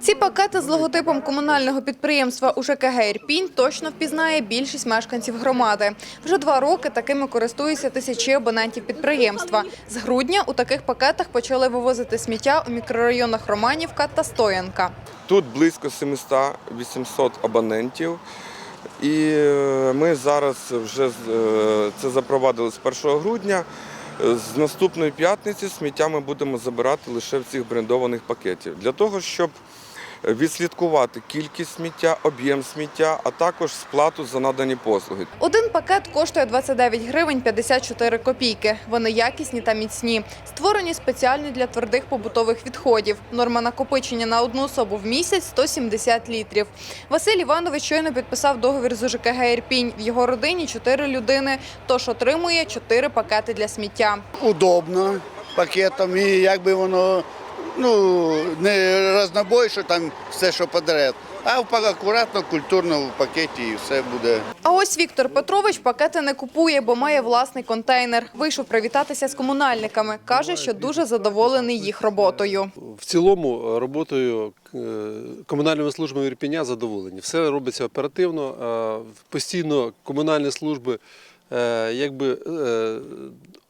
Ці пакети з логотипом комунального підприємства УЖКГ «Ірпінь» точно впізнає більшість мешканців громади. Вже два роки такими користуються тисячі абонентів підприємства. З грудня у таких пакетах почали вивозити сміття у мікрорайонах Романівка та Стоянка. Тут близько 700-800 абонентів. І е, ми зараз вже е, це запровадили з 1 грудня. З наступної п'ятниці сміття ми будемо забирати лише в цих брендованих пакетів. Для того, щоб відслідкувати кількість сміття, об'єм сміття, а також сплату за надані послуги. Один пакет коштує 29 гривень 54 копійки. Вони якісні та міцні. Створені спеціально для твердих побутових відходів. Норма накопичення на одну особу в місяць 170 літрів. Василь Іванович щойно підписав договір з УЖКГ «Ірпінь». В його родині чотири людини, тож отримує чотири пакети для сміття. удобно пакетом і якби воно ну, не рознобой, що там все, що подряд, а в- акуратно, культурно в пакеті і все буде. А ось Віктор Петрович пакети не купує, бо має власний контейнер. Вийшов привітатися з комунальниками. Каже, що дуже задоволений їх роботою. В цілому роботою е, комунальними службами Ірпеня задоволені. Все робиться оперативно, постійно комунальні служби е, якби е,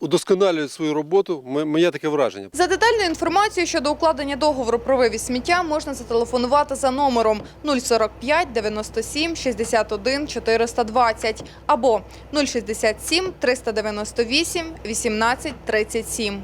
удосконалюють свою роботу. Моє таке враження. За детальною інформацією щодо укладення договору про вивіз сміття можна зателефонувати за номером 045 97 61 420 або 067 398 18 37.